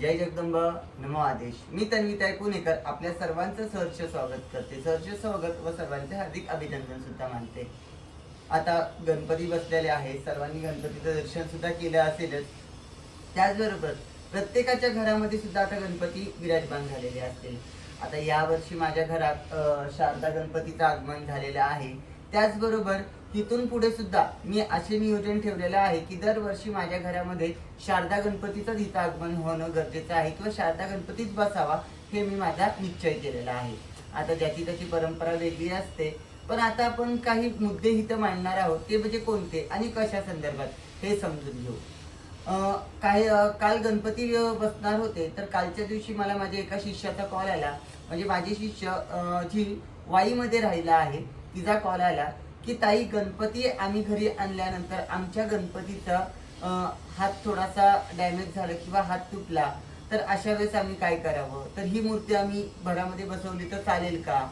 जय जगदंब नमो आदेश. मी तन्विताई पुणेकर आपल्या सर्वांचं सहर्ष स्वागत करते. सहर्ष स्वागत व सर्वांचे हार्दिक अभिनंदन सुद्धा मानते. आता गणपती बसलेले आहेत सर्वांनी गणपतीचं दर्शन सुद्धा केलं असेलच. त्याचबरोबर प्रत्येकाच्या घरामध्ये सुद्धा आता गणपती विराजमान झालेले असतील. आता यावर्षी माझ्या घरात शारदा गणपतीचं आगमन झालेलं आहे. त्याचबरोबर इथून पुढे सुद्धा मी असे नियोजन ठेवलेलं आहे की दरवर्षी माझ्या घरामध्ये शारदा गणपतीचं इथं आगमन होणं गरजेचं आहे किंवा शारदा गणपतीच बसावा हे मी माझा निश्चय केलेला आहे. आता ज्याची त्याची परंपरा वेगळी असते पण आता आपण काही मुद्दे इथं मांडणार आहोत ते म्हणजे कोणते आणि कशा संदर्भात हे समजून घेऊ. काही काल गणपती बसणार होते तर कालच्या दिवशी मला माझ्या एका शिष्याचा कॉल आला. म्हणजे माझी शिष्य जी वाईमध्ये राहिला आहे तिचा कॉल आला. की ताई गणपती आम्ही घरी आणल्यानंतर आमच्या गणपतीचा हात थोडासा डॅमेज झाला किंवा हात तुटला तर अशा वेळेस आम्ही काय करावं? तर ही मूर्ती आम्ही घरामध्ये बसवली तर चालेल का?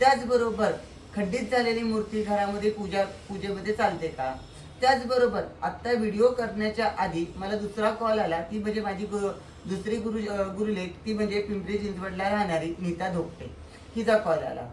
त्याचबरोबर खंडित झालेली मूर्ती घरामध्ये पूजा पूजेमध्ये चालते का? त्याचबरोबर आत्ता व्हिडिओ करण्याच्या आधी मला दुसरा कॉल आला ती म्हणजे माझी गुरु दुसरी गुरु गुरुलेख ती म्हणजे पिंपरी चिंचवडला राहणारी नीता धोपटे. हिचा कॉल आला.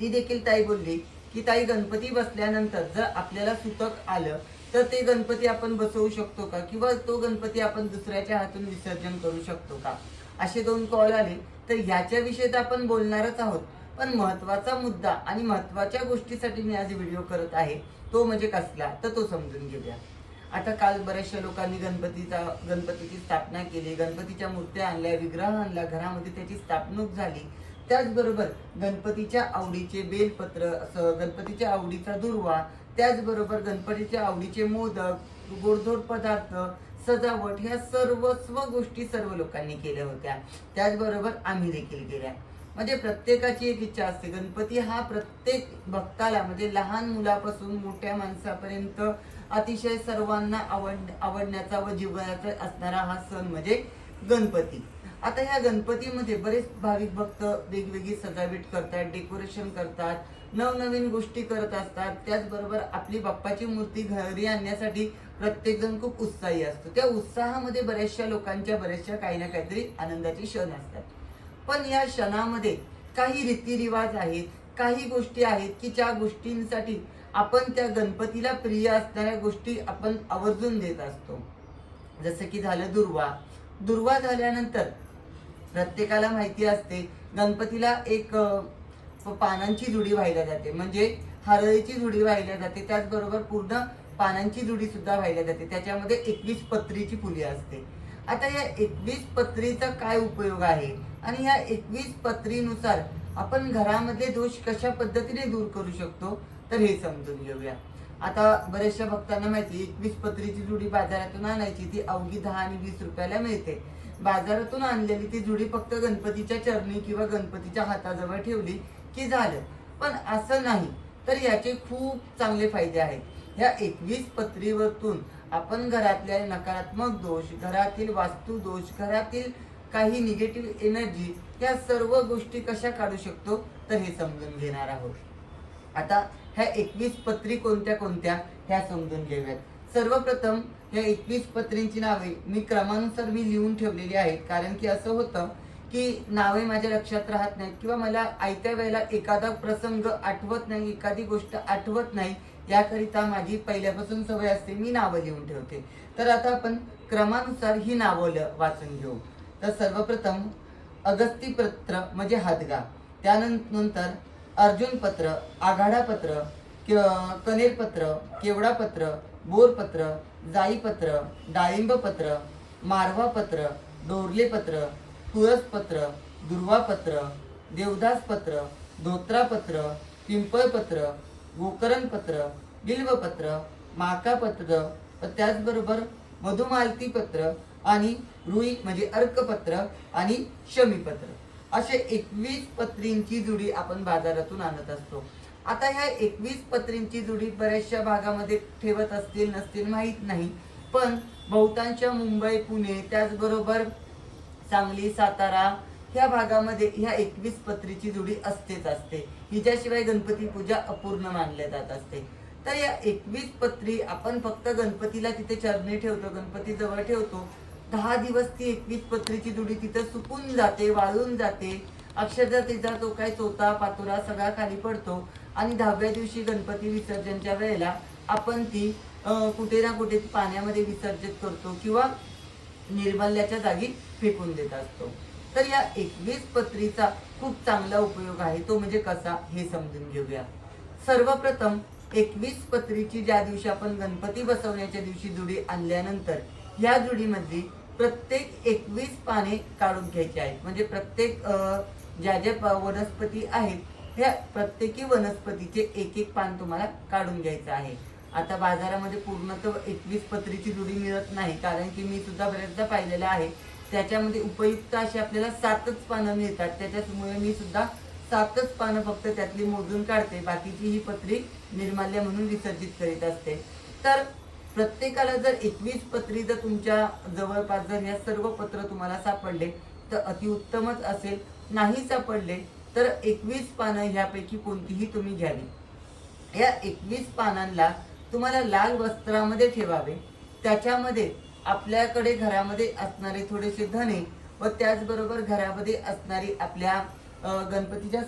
ती देखील ताई बोलली की ताई गणपती बसल्यानंतर जर आपल्याला सुतक आलं तर ते गणपती आपण बसवू शकतो का? किंवा तो गणपती आपण दुसऱ्याच्या हातून विसर्जन करू शकतो का? असे दोन कॉल आले. तर ह्याच्या विषयी तर आपण बोलणारच आहोत. पण महत्त्वाचा मुद्दा आणि महत्त्वाच्या गोष्टीसाठी मी आज व्हिडिओ करत आहे. तो म्हणजे कसला? तर तो समजून घेऊया. आता काल बऱ्याचशा लोकांनी गणपतीचा गणपतीची स्थापना केली. गणपतीच्या मूर्त्या आणल्या विग्रह आणला घरामध्ये त्याची स्थापणूक झाली. त्याचबरोबर गणपतीच्या आवडीचे बेलपत्र असं गणपतीच्या आवडीचा दुर्वा त्याचबरोबर गणपतीच्या आवडीचे मोदक गोडधोड पदार्थ सजावट ह्या सर्वस्व गोष्टी सर्व लोकांनी केल्या होत्या. त्याचबरोबर आम्ही देखील केल्या. म्हणजे प्रत्येकाची एक इच्छा असते. गणपती हा प्रत्येक भक्ताला म्हणजे लहान मुलापासून मोठ्या माणसापर्यंत अतिशय सर्वांना आवड आवडण्याचा व जीवनाचा असणारा हा सण म्हणजे गणपती. आता ह्या गणपतीमध्ये बरेच भाविक भक्त वेगवेगळी सजावट करतात डेकोरेशन करतात नवनवीन गोष्टी करत असतात. त्याचबरोबर आपली बाप्पाची मूर्ती घरी आणण्यासाठी प्रत्येकजण खूप उत्साही असतो. त्या उत्साहामध्ये बऱ्याचशा लोकांच्या बऱ्याचशा काही ना काहीतरी आनंदाचे क्षण असतात. पण या क्षणामध्ये काही रीतिरिवाज आहेत काही गोष्टी आहेत की ज्या गोष्टींसाठी आपण त्या गणपतीला प्रिय असणाऱ्या गोष्टी आपण आवर्जून देत असतो. जसं की झालं दुर्वा. दुर्वा झाल्यानंतर प्रत्येकाला माहिती असते. गणपतीला एक पानांची जुडी वाहिल्या जाते. म्हणजे हरळीची जुडी वाहिल्या जाते. त्याचबरोबर पूर्ण पानांची जुडी सुद्धा वाहिल्या जाते. त्याच्यामध्ये एकवीस पत्रीची फुले असते. आता या एकवीस पत्रीचा काय उपयोग आहे? आणि या एकवीस पत्रीनुसार आपण घरामध्ये दोष कशा पद्धतीने दूर करू शकतो? तर हे समजून घेऊया. आता बऱ्याचशा भक्तांना माहिती एकवीस पत्रीची जुडी बाजारातून आणायची. ती अवघी दहा आणि वीस रुपयाला मिळते. बाजारातून आणलेली ती जुडी फक्त गणपतीच्या चरणी किंवा गणपतीच्या हाताजवळ ठेवली की झालं. पण असं नाही तर याचे खूप चांगले फायदे आहेत. ह्या एकवीस पत्रीवरतून आपण घरातल्या नकारात्मक दोष घरातील वास्तू दोष घरातील काही निगेटिव्ह एनर्जी या सर्व गोष्टी कशा काढू शकतो तर हे समजून घेणार आहोत. आता ह्या एकवीस पत्री कोणत्या कोणत्या ह्या समजून घेऊयात. सर्वप्रथम ह्या एकवीस पत्रींची नावे मी क्रमानुसार मी लिहून ठेवलेली आहेत. कारण की असं होतं की नावे माझ्या लक्षात राहत नाहीत किंवा मला आयत्या वेळेला एखादा प्रसंग आठवत नाही एखादी गोष्ट आठवत नाही याकरिता माझी पहिल्यापासून सवय असते मी नावं लिहून ठेवते. तर आता आपण क्रमानुसार ही नावं वाचून घेऊ. तर सर्वप्रथम अगस्ती पत्र म्हणजे हादगा त्यानंतर अर्जुन पत्र आघाडा पत्र कनेर जाईपत्र डाळिंबपत्र मारवापत्र डोरलेपत्र तुळसपत्र दुर्वापत्र देवदासपत्र धोत्रापत्र पिंपळपत्र गोकरणपत्र देवदास पत्र बिल्वपत्र माकापत्र व त्याचबरोबर मधुमालतीपत्र आणि रुई म्हणजे अर्कपत्र आणि शमीपत्र. असे एकवीस पत्रींची जुडी आपण बाजारातून आणत असतो. आता ह्या एकवीस पत्रींची जुडी बऱ्याचशा भागामध्ये ठेवत असतील नसतील माहीत नाही. पण बहुतांश मुंबई पुणे त्याचबरोबर सांगली सातारा ह्या भागामध्ये ह्या एकवीस पत्रीची जुडी असतेच असते. हिच्याशिवाय गणपती पूजा अपूर्ण मानल्या जात असते. तर या एकवीस पत्री आपण फक्त गणपतीला तिथे चरणी ठेवतो गणपती जवळ ठेवतो. दहा दिवस ती एकवीस पत्रीची जुडी तिथं सुकून जाते वाळून जाते. अक्षरशः तिचा जो काही चोथा पातुरा सगळा खाली पडतो. आणि दहाव्या दिवशी गणपती विसर्जनच्या वेळेला आपण ती कुठे ना कुठे पाण्यामध्ये विसर्जित करतो किंवा निर्मल्याच्या जागी फेकून देत असतो. तर या एकवीस पत्रीचा खूप चांगला उपयोग आहे. तो म्हणजे कसा हे समजून घेऊया. सर्वप्रथम एकवीस पत्रीची ज्या दिवशी आपण गणपती बसवण्याच्या दिवशी जुडी आणल्यानंतर या जुडीमधली प्रत्येक एकवीस पाने काढून घ्यायची आहेत. म्हणजे प्रत्येक ज्या ज्या वनस्पती आहेत ह्या प्रत्येकी वनस्पतीचे एक एक पान तुम्हाला काढून घ्यायचं आहे. आता बाजारामध्ये पूर्णतः एकवीस पत्रीची जुडी मिळत नाही कारण की मी सुद्धा बऱ्याचदा पाहिलेलं आहे त्याच्यामध्ये उपयुक्त अशी आपल्याला सातच पानं मिळतात. त्याच्यामुळे मी सुद्धा सातच पानं फक्त त्यातली मोजून काढते. बाकीची ही पत्री निर्माल्य म्हणून विसर्जित करीत असते. तर प्रत्येकाला जर एकवीस पत्री जर तुमच्या जवळपास जर या सर्व पत्र तुम्हाला सापडले तर अतिउत्तमच असेल. नाही सापडले तर एकवीस पानं ह्यापैकी कोणतीही तुम्ही घ्यावी. या एकवीस पानांना तुम्हाला लाल वस्त्रामध्ये ठेवावे. त्याच्यामध्ये आपल्याकडे घरामध्ये असणारे थोडेसे धने व त्याचबरोबर घरामध्ये असणारी आपल्या गणपतीच्या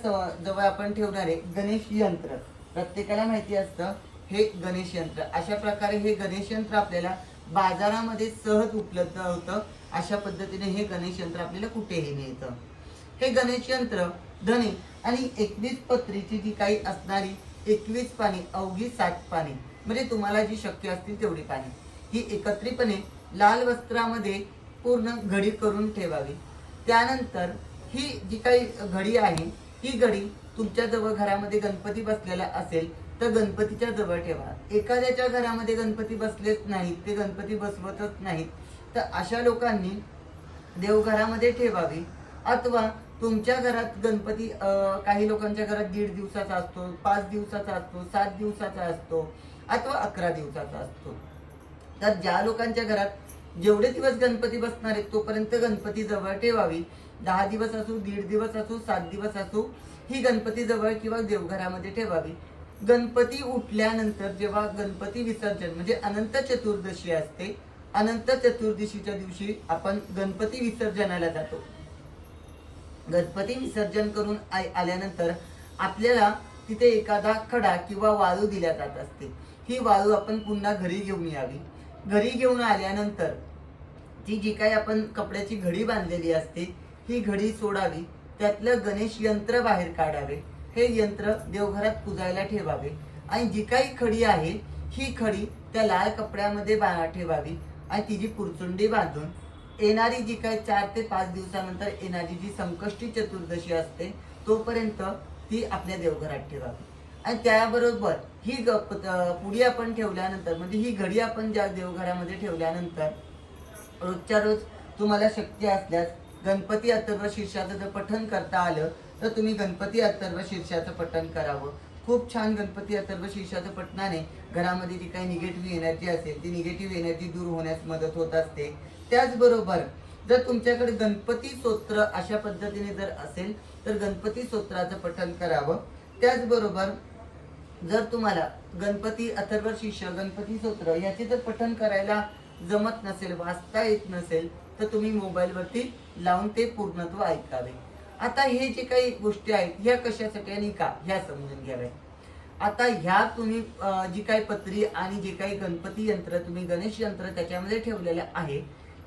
जवळ आपण ठेवणारे गणेश यंत्र. प्रत्येकाला माहिती असतं हे गणेश यंत्र. अशा प्रकारे हे गणेश यंत्र आपल्याला बाजारामध्ये सहज उपलब्ध होतं. अशा पद्धतीने हे गणेश यंत्र आपल्याला कुठेही मिळतं. हे गणेश यंत्र धने आणि एकवीस पत्रीची जी काही असणारी एकवीस पाणी अवघी सात पाणी म्हणजे तुम्हाला जी शक्य असतील तेवढी पाणी ही एकत्रितपणे लाल वस्त्रामध्ये पूर्ण घडी करून ठेवावी. त्यानंतर ही जी काही घडी आहे ही घडी तुमच्या जवळ घरामध्ये गणपती बसलेला असेल तर गणपतीच्या जवळ ठेवा. एखाद्याच्या घरामध्ये गणपती बसलेच नाहीत ते गणपती बसवतच नाहीत तर अशा लोकांनी देवघरामध्ये ठेवावी. अथवा तुमच्या घरात गणपती काही लोकांच्या घरात दीड दिवसाचा असतो पाच दिवसाचा असतो सात दिवसाचा असतो अथवा अकरा दिवसाचा असतो. तर ज्या लोकांच्या घरात जेवढे दिवस गणपती बसणार आहेत तोपर्यंत गणपती जवळ ठेवावी. दहा दिवस असू दीड दिवस असू सात दिवस असू ही गणपती जवळ किंवा देवघरामध्ये ठेवावी. गणपती उठल्यानंतर जेव्हा गणपती विसर्जन म्हणजे अनंत चतुर्दशी असते अनंत चतुर्दशीच्या दिवशी आपण गणपती विसर्जनाला जातो. गणपती विसर्जन करून आल्यानंतर आपल्याला तिथे एखादा खडा किंवा वाळू दिल्या जात असते. ही वाळू आपण पुन्हा घरी घेऊन यावी. घरी घेऊन आल्यानंतर ती जी काही आपण कपड्याची घडी बांधलेली असते ही घडी सोडावी. त्यातलं गणेश यंत्र बाहेर काढावे. हे यंत्र देवघरात पुजायला ठेवावे. आणि जी काही खडी आहे ही खडी त्या लाल कपड्यामध्ये बा ठेवावी. आणि तिची पुरचुंडी बांधून येणारी जी काही चार ते पाच दिवसानंतर येणारी जी संकष्टी चतुर्दशी असते तोपर्यंत ती आपल्या देवघरात ठेवावी. आणि त्याबरोबर ही ग- पुढी आपण ठेवल्यानंतर म्हणजे ही घडी आपण ज्या देवघरामध्ये ठेवल्यानंतर रोजच्या रोज तुम्हाला शक्य असल्यास गणपती अथर्व शीर्षाचं जर पठण करता आलं तर तुम्ही गणपती अथर्व शीर्षाचं पठण करावं. खूप छान गणपती अथर्व शीर्षाचं पठणाने घरामध्ये जी काही निगेटिव्ह एनर्जी असेल ती निगेटिव्ह एनर्जी दूर होण्यास मदत होत असते. त्याचबरोबर जर तुमच्याकडे गणपती स्तोत्र अशा पद्धतीने जर असेल तर गणपती स्तोत्राचं पठण करावं. त्याचबरोबर जर तुम्हाला गणपती अथर्व शिष्य गणपती स्तोत्र याचे जर पठण करायला जमत नसेल वाचता येत नसेल तर तुम्ही मोबाईलवरती लावून ते पूर्णत्व ऐकावे. आता हे जे काही गोष्टी आहेत ह्या कशासाठी आणि का ह्या समजून घ्याव्या आता ह्या तुम्ही जी काही पत्री आणि जे काही गणपती यंत्र तुम्ही गणेश यंत्र त्याच्यामध्ये ठेवलेलं आहे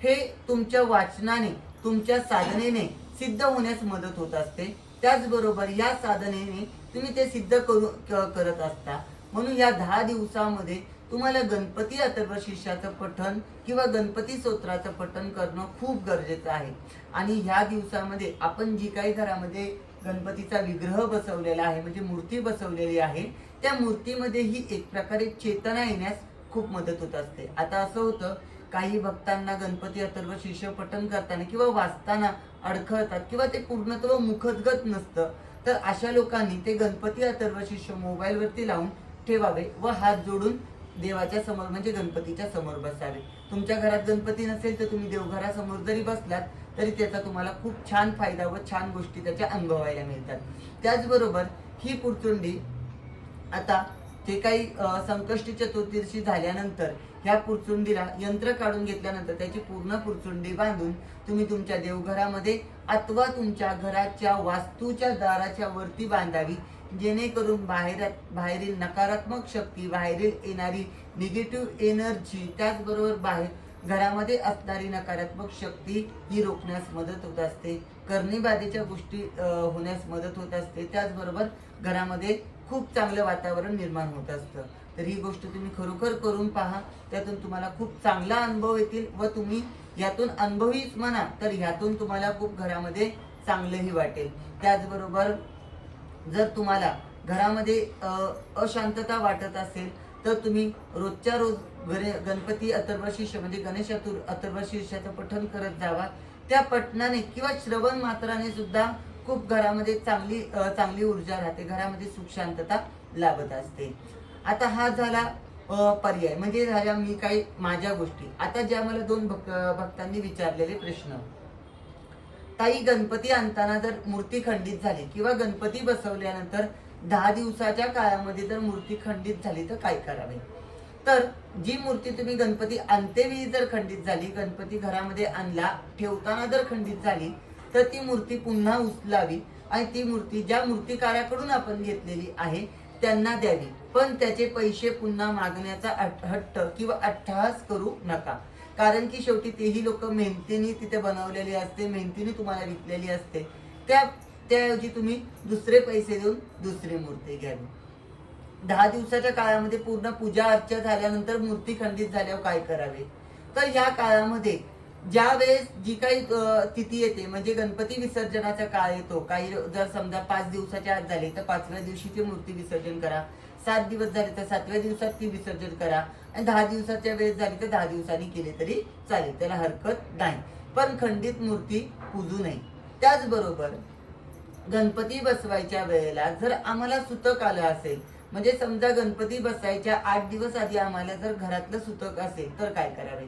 हे तुमच्या वाचनाने तुमच्या साधनेने सिद्ध होण्यास मदत होत असते. त्याचबरोबर या साधनेने तुम्ही ते सिद्ध करू करत असता. म्हणून या दहा दिवसामध्ये तुम्हाला गणपती अथर्व शिष्याचं पठण किंवा गणपती स्तोत्राचं पठण करणं खूप गरजेचं आहे. आणि ह्या दिवसामध्ये आपण जी काही घरामध्ये गणपतीचा विग्रह बसवलेला आहे म्हणजे मूर्ती बसवलेली आहे त्या मूर्तीमध्ये ही एक प्रकारे चेतना येण्यास खूप मदत होत असते. आता असं होतं काही भक्तांना गणपती अथर्व शिष्य पठण करताना किंवा वाचताना अडखळतात किंवा ते पूर्णत्व मुखदगत नसतं तर अशा लोकांनी ते गणपती अथर्व शिष्य मोबाईलवरती लावून ठेवावे व हात जोडून देवाच्या समोर म्हणजे गणपतीच्या समोर बसावे. तुमच्या घरात गणपती नसेल तर तुम्ही देवघरासमोर जरी बसलात तरी त्याचा तुम्हाला खूप छान फायदा व छान गोष्टी त्याच्या अनुभवायला मिळतात. त्याचबरोबर ही पुरचुंडी आता जे काही संकष्टी चतुर्दशी झाल्यानंतर ह्या पुरचुंडीला यंत्र काढून घेतल्यानंतर त्याची पूर्ण पुरचुंडी बांधून तुम्ही तुमच्या देवघरामध्ये अथवा तुमच्या घराच्या वास्तूच्या दाराच्या वरती बांधावी जेणेकरून बाहेर बाहेरील नकारात्मक शक्ती बाहेरील येणारी निगेटिव्ह एनर्जी त्याचबरोबर बाहेर घरामध्ये असणारी नकारात्मक शक्ती ही रोखण्यास मदत होत असते. कर्णीबाधेच्या गोष्टी होण्यास मदत होत असते. त्याचबरोबर घरामध्ये खूप चांगलं वातावरण निर्माण होत असतं. तर ही गोष्ट तुम्ही खरोखर करून पहा. त्यातून तुम्हाला खूप चांगला अनुभव येतील व तुम्ही यातून अनुभवीच म्हणा तर ह्यातून तुम्हाला खूप घरामध्ये चांगलंही वाटेल. त्याचबरोबर जर तुम्हाला घरामध्ये अशांतता वाटत असेल तर तुम्ही रोजच्या रोज गणे गणपती अथर्वशीर्ष म्हणजे गणेश चतुर अथर्वशीर्षाचं पठण करत जावा. त्या पठणाने किंवा श्रवण मात्राने सुद्धा खूप घरामध्ये चांगली चांगली ऊर्जा राहते. घरामध्ये सुख शांतता लाभत असते. आता हा झाला पर्याय. म्हणजे झाल्या मी काही माझ्या गोष्टी. आता ज्या मला दोन भक्त भक्तांनी विचारलेले प्रश्न. ताई गणपती आणताना जर मूर्ती खंडित झाली किंवा गणपती बसवल्यानंतर दहा दिवसाच्या काळामध्ये जर मूर्ती खंडित झाली तर काय करावे? तर जी मूर्ती तुम्ही गणपती आणतेवेळी जर खंडित झाली गणपती घरामध्ये आणला ठेवताना जर खंडित झाली तर ती मूर्ती पुन्हा उचलावी आणि ती मूर्ती ज्या मूर्तिकाराकडून आपण घेतलेली आहे त्यांना द्यावी. पण त्याचे पैसे पुन्हा मागण्याचा हट्ट किंवा अट्टहास करू नका. कारण की शेवटी तेही लोक मेहनतीने तिथे बनवलेली असते मेहनतीने तुम्हाला विकलेली असते. त्या त्याऐवजी तुम्ही दुसरे पैसे देऊन दुसरी मूर्ती घ्यावी. दहा दिवसाच्या काळामध्ये पूर्ण पूजा अर्चा झाल्यानंतर मूर्ती खंडित झाल्यावर काय करावे? तर या काळामध्ये ज्या वेळेस जी काही तिथी येते म्हणजे गणपती विसर्जनाचा काळ येतो काही जर समजा पाच दिवसाच्या आत झाले तर पाचव्या दिवशी ती मूर्ती विसर्जन करा. सात दिवस झाले तर सातव्या दिवसात ती विसर्जन करा. आणि दहा दिवसाच्या वेळेस झाली तर दहा दिवसांनी केले तरी चालेल त्याला हरकत नाही. पण खंडित मूर्ती पूजू नये. त्याचबरोबर गणपती बसवायच्या वेळेला जर आम्हाला सुतक आलं असेल म्हणजे समजा गणपती बसायच्या आठ दिवस आधी आम्हाला जर घरातलं सुतक असेल तर काय करावे?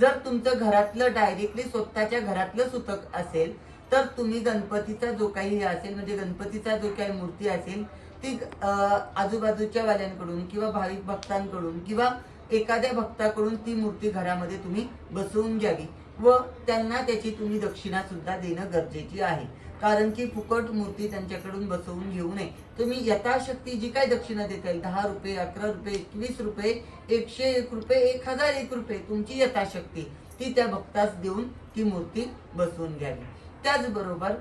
जर तुमचं घरातलं डायरेक्टली स्वतःच्या घरातलं सुतक असेल तर तुम्ही गणपतीचा जो काही हे असेल म्हणजे गणपतीचा जो काही मूर्ती असेल ती आजूबाजूच्या वाल्यांकडून किंवा भाविक भक्तांकडून किंवा एखाद्या भक्ताकडून ती मूर्ती घरामध्ये तुम्ही बसवून घ्यावी व त्यांना त्याची तुम्ही दक्षिणा सुद्धा देणं गरजेची आहे. कारण की फुकट मूर्ती त्यांच्याकडून बसवून घेऊ नये. तुम्ही यथाशक्ती जी काय दक्षिणा देता येईल दहा रुपये अकरा रुपये एकवीस रुपये एकशे एक रुपये एक हजार एक रुपये तुमची यथाशक्ती ती त्या भक्तास देऊन ती मूर्ती बसवून घ्यावी. त्याचबरोबर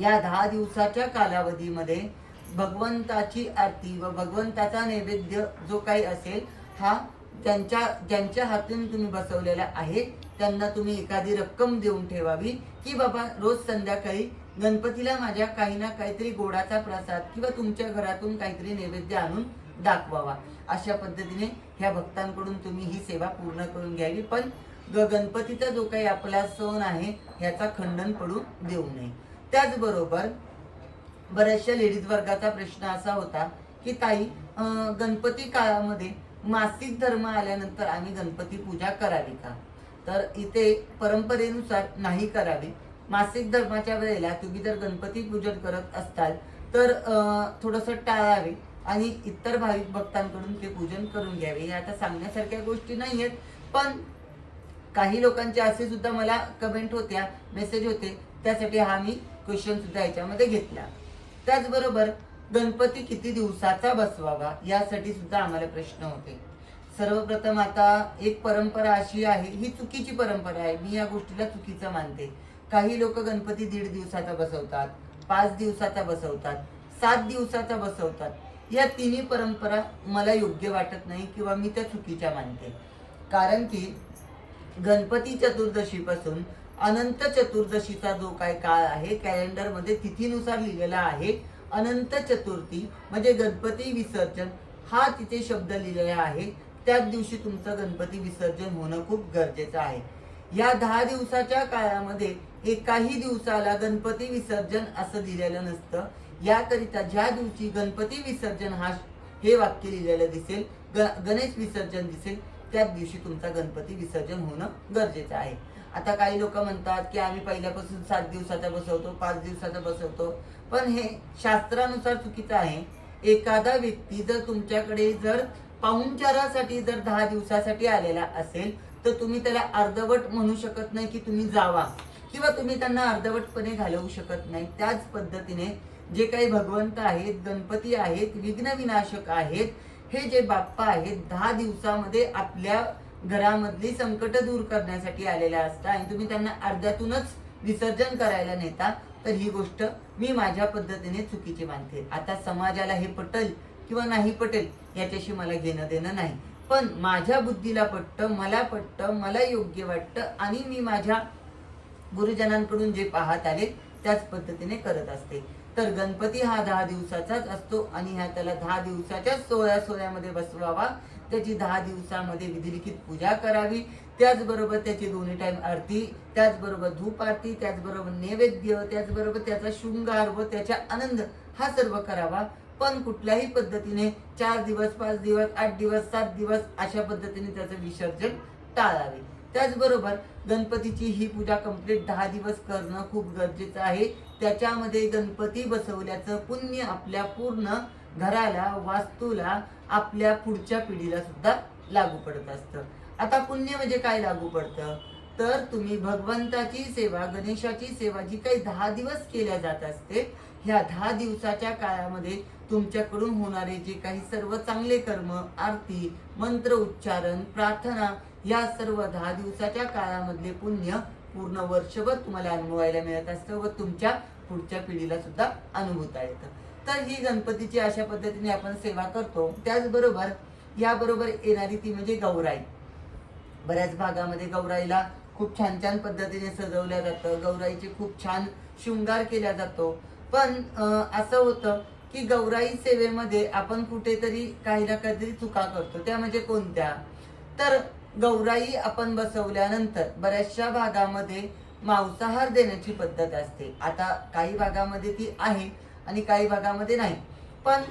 या दहा दिवसाच्या कालावधीमध्ये भगवंताची आरती व भगवंताचा नैवेद्य जो काही असेल हा त्यांच्या ज्यांच्या हातून तुम्ही बसवलेला आहे त्यांना तुम्ही एखादी रक्कम देऊन ठेवावी की बाबा रोज संध्याकाळी गणपतीला माझ्या काही ना काहीतरी गोडाचा प्रसाद किंवा तुमच्या घरातून काहीतरी नैवेद्य आणून दाखवावा. अशा पद्धतीने ह्या भक्तांकडून तुम्ही ही सेवा पूर्ण करून घ्यावी. पण गणपतीचा जो काही आपला सण आहे ह्याचा खंडन पडू देऊ नये. त्याचबरोबर बऱ्याचशा लेडीज वर्गाचा प्रश्न असा होता की ताई गणपती काळामध्ये मासिक धर्म आल्यानंतर आम्ही गणपती पूजा करावी का? तर इथे परंपरेनुसार नाही करावे. मासिक धर्माच्या वेळेला तुम्ही जर गणपती पूजन करत असताल तर थोडस टाळावे आणि इतर भाविक भक्तांकडून ते पूजन करून घ्यावे. या आता सांगण्यासारख्या गोष्टी नाही आहेत पण काही लोकांचे असे सुद्धा मला कमेंट होत्या मेसेज होते. त्यासाठी हा मी क्वेश्चन सुद्धा याच्यामध्ये घेतला. त्याचबरोबर गणपती किती दिवसाचा बसवावा यासाठी सुद्धा आम्हाला प्रश्न होते. सर्वप्रथम आता एक परंपरा अशी आहे ही चुकीची परंपरा आहे. मी या गोष्टीला चुकीचं मानते. काही लोक गणपती दीड दिवसाचा बसवतात पाच दिवसाचा बसवतात सात दिवसाचा बसवतात. या तिन्ही परंपरा मला योग्य वाटत नाही किंवा मी त्या चुकीच्या मानते. कारण की गणपती चतुर्दशीपासून अनंत चतुर्दशीचा जो काय काळ आहे कॅलेंडरमध्ये तिथीनुसार लिहिलेला आहे अनंत चतुर्थी म्हणजे गणपती विसर्जन हा तिथे शब्द लिहिलेला आहे. त्याच दिवशी तुमचं गणपती विसर्जन होणं खूप गरजेचं आहे. या दहा दिवसाच्या काळामध्ये एकाही दिवसाला गणपती विसर्जन असं दिलेलं नसतं. याकरिता ज्या दिवशी गणपती विसर्जन हा हे वाक्य लिहिलेलं दिसेल गणेश विसर्जन दिसेल त्याच दिवशी तुमचा गणपती विसर्जन होणं गरजेचं आहे. आता काही लोक म्हणतात की आम्ही पहिल्यापासून सात दिवसाचा बसवतो पाच दिवसाचा बसवतो. पण हे शास्त्रानुसार चुकीचं आहे. एखादा व्यक्ती जर तुमच्याकडे जर पाहुणचारासाठी जर दहा दिवसासाठी आलेला असेल तर तुम्ही त्याला अर्धवट म्हणू शकत नाही की तुम्ही जावा. किंवा तुम्ही त्यांना अर्धवटपणे घालवू शकत नाही. त्याच पद्धतीने जे काही भगवंत आहेत गणपती आहेत विघ्नविनाशक आहेत हे जे बाप्पा आहेत दहा दिवसामध्ये आपल्या घरामधली संकट दूर करण्यासाठी आलेल्या असतात आणि तुम्ही त्यांना अर्ध्यातूनच विसर्जन करायला नेता तर ही गोष्ट मी माझ्या पद्धतीने चुकीची मानते. आता समाजाला हे पटल किंवा नाही पटेल याच्याशी मला घेणं देणं नाही. पण माझ्या बुद्धीला पटतं मला पटतं मला योग्य वाटतं आणि मी माझ्या गुरुजनांकडून जे पाहत आले त्याच पद्धतीने करत असते. तर गणपती हा दहा दिवसाचाच असतो आणि ह्या त्याला दहा दिवसाच्याच सोळ्या सोळ्यामध्ये बसवावा. त्याची दहा दिवसामध्ये विधिलिखित पूजा करावी. त्याचबरोबर त्याची दोन्ही टाइम आरती त्याचबरोबर धूप आरती त्याचबरोबर नैवेद्य त्याचबरोबर त्याचा शृंगार व त्याचा आनंद हा सर्व करावा. पण कुठल्याही पद्धतीने चार दिवस पाच दिवस आठ दिवस सात दिवस अशा पद्धतीने त्याचं विसर्जन टाळावे. त्याचबरोबर गणपतीची ही पूजा कंप्लीट दहा दिवस करणं खूप गरजेचं आहे. त्याच्यामध्ये गणपती बसवल्याचं पुण्य आपल्या पूर्ण घराला वास्तूला आपल्या पुढच्या पिढीला सुद्धा लागू पडत असतं. आता पुण्य म्हणजे काय लागू पडतं? तर तुम्ही भगवंताची सेवा गणेशाची सेवा जी काही दहा दिवस केल्या जात असते ह्या दहा दिवसाच्या काळामध्ये तुमच्याकडून होणारे जे काही सर्व चांगले कर्म आरती मंत्र उच्चारण प्रार्थना या सर्व दहा दिवसाच्या काळामधले पुण्य पूर्ण वर्षभर तुम्हाला अनुभवायला मिळत असतं व तुमच्या पुढच्या पिढीला सुद्धा अनुभवता येतं तर ही गणपतीची अशा पद्धतीने आपण सेवा करतो. त्याचबरोबर याबरोबर येणारी ती म्हणजे गौराई. बऱ्याच भागामध्ये गौराईला खूप छान छान पद्धतीने सजवल्या जातं. गौराईचे खूप छान शृंगार केला जातो. पण असं होतं की गौराई सेवेमध्ये आपण कुठेतरी काही ना काहीतरी चुका करतो. त्या म्हणजे कोणत्या? तर गौराई आपण बसवल्यानंतर बऱ्याचशा भागामध्ये मांसाहार देण्याची पद्धत असते. आता काही भागामध्ये ती आहे आणि काही भागामध्ये नाही. पण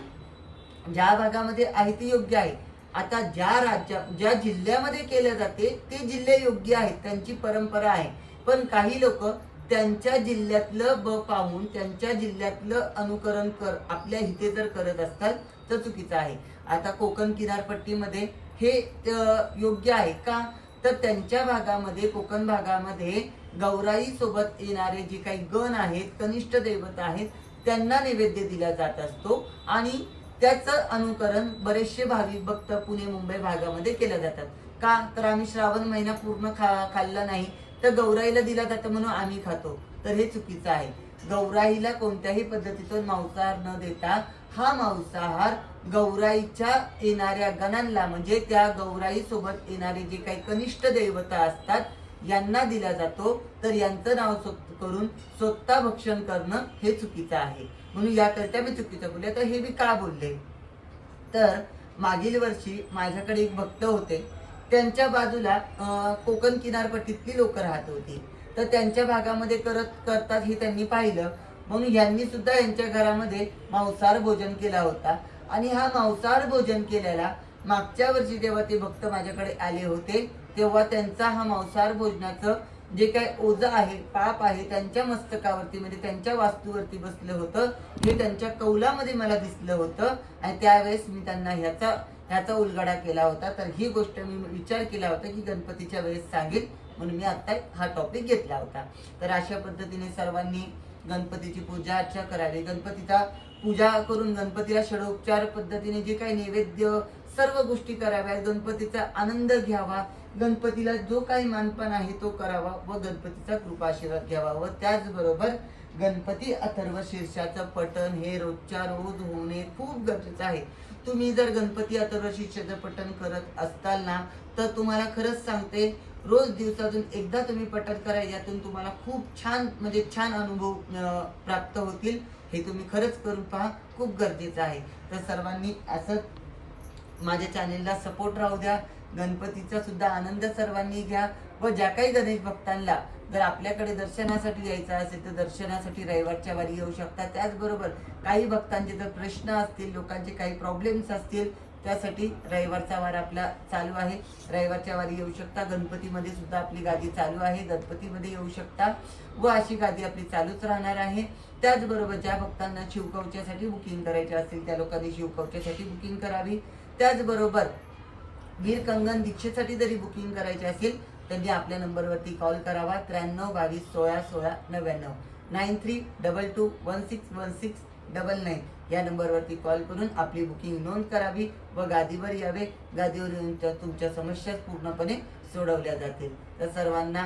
ज्या भागामध्ये आहे ती योग्य आहे. आता ज्या राज्या ज्या जिल्ह्यामध्ये केल्या जाते ते जिल्हे योग्य आहेत त्यांची परंपरा आहे. पण काही लोक त्यांच्या जिल्ह्यातलं ब पाहून त्यांच्या जिल्ह्यातलं अनुकरण कर. आपल्या हिते जर करत असतात तर चुकीचं आहे. आता कोकण किनारपट्टीमध्ये हे योग्य आहे का? तर त्यांच्या भागामध्ये कोकण भागामध्ये गौराई सोबत येणारे जे काही गण आहेत कनिष्ठ दैवत आहेत त्यांना नैवेद्य दिला जात असतो आणि त्याचं अनुकरण बरेचसे भाविक भक्त पुणे मुंबई भागामध्ये केल्या जातात. का? तर आम्ही श्रावण महिना पूर्ण खा खाल्ला नाही. तर गौराईला दिला जातं म्हणून आम्ही खातो. तर हे चुकीचं आहे. गौराईला कोणत्याही पद्धतीतून मांसाहार न देता हा मांसाहार गौराईच्या येणाऱ्या गणांना म्हणजे त्या गौराई सोबत येणारे जे काही कनिष्ठ देवता असतात यांना दिला जातो. तर यांचं नाव करून स्वतः भक्षण करणं हे चुकीचं आहे. म्हणून याकरता मी चुकीचं बोलले. तर हे मी का बोलले? तर मागील वर्षी माझ्याकडे एक भक्त होते. त्यांच्या बाजूला कोकण किनारपट्टीतली लोक राहत होती. तर त्यांच्या भागामध्ये करत करतात हे त्यांनी पाहिलं. म्हणून यांनी सुद्धा यांच्या घरामध्ये मांसाहार भोजन केला होता. आणि हा मांसाहार भोजन केलेला मागच्या वर्षी जेव्हा ते भक्त माझ्याकडे आले होते तेव्हा त्यांचा हा मांसाहार भोजनाचं जे काय ओझं आहे पाप आहे त्यांच्या मस्तकावरती म्हणजे त्यांच्या वास्तूवरती बसलं होतं. हे त्यांच्या कौलामध्ये मला दिसलं होतं. आणि त्यावेळेस मी त्यांना ह्याचा ह्याचा उलगडा केला होता. तर ही गोष्ट मी विचार केला होता की गणपतीच्या वेळेस सांगेल. म्हणून मी आत्ता हा टॉपिक घेतला होता. तर अशा पद्धतीने सर्वांनी गणपतीची पूजा अर्चा करावी. गणपतीचा पूजा करून गणपतीला षडोपचार पद्धतीने जे काही नैवेद्य सर्व गोष्टी कराव्या गणपतीचा आनंद घ्यावा गणपतीला जो काही मानपान आहे तो करावा व गणपतीचा कृपा आशीर्वाद घ्यावा व त्याचबरोबर गणपती अथर्व शीर्षाचं पठण हे रोजच्या रोज होणे खूप गरजेचं आहे. तुम्ही जर गणपती अथर्व शीर्षाचं पठण करत असताल ना तर तुम्हाला खरंच सांगते रोज दिवसातून एकदा तुम्ही पठण करा यातून तुम्हाला खूप छान म्हणजे छान अनुभव प्राप्त होतील. हे तुम्ही खरंच करून पहा खूप गरजेचं आहे. तर सर्वांनी असं माझ्या चॅनेलला सपोर्ट राहू द्या. गणपतीचा सुद्धा आनंद सर्वांनी घ्या व ज्या काही गणेश भक्तांना जर आपल्याकडे दर्शनासाठी यायचं असेल तर दर्शनासाठी रविवारच्या वारी येऊ शकता त्याचबरोबर काही भक्तांचे जर प्रश्न असतील लोकांचे काही प्रॉब्लेम्स असतील त्यासाठी रविवारचा वार आपला चालू आहे. रविवारच्या वारी येऊ शकता. गणपतीमध्ये सुद्धा आपली गादी चालू आहे. गणपतीमध्ये येऊ शकता व अशी गादी आपली चालूच राहणार आहे. त्याचबरोबर ज्या भक्तांना शिवकवच्यासाठी बुकिंग करायचे असतील त्या लोकांनी शिवकवच्यासाठी बुकिंग करावी. त्याचबरोबर वीर कंगन दीक्षेसाठी जरी बुकिंग करायची असेल त्यांनी आपल्या नंबरवरती कॉल करावा. त्र्याण्णव बावीस सोळा सोळा नव्याण्णव. Nine three double two one six one six double nine या नंबरवरती कॉल करून आपली बुकिंग नोंद करावी व गादीवर यावे. गादीवर येऊन तुमच्या समस्या पूर्णपणे सोडवल्या जातील. तर सर्वांना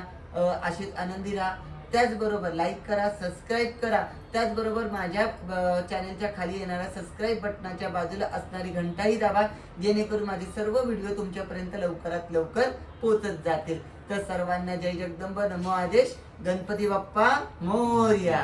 अशीच आनंदी राहा त्याचबरोबर लाईक करा सबस्क्राईब करा. त्याचबरोबर माझ्या चॅनलच्या खाली येणाऱ्या सबस्क्राईब बटनाच्या बाजूला असणारी घंटाही दाबा जेणेकरून माझे सर्व व्हिडिओ तुमच्यापर्यंत लवकरात लवकर पोचत जातील. तर सर्वांना जय जगदंब. नमो आदेश. गणपती बाप्पा मोर्या.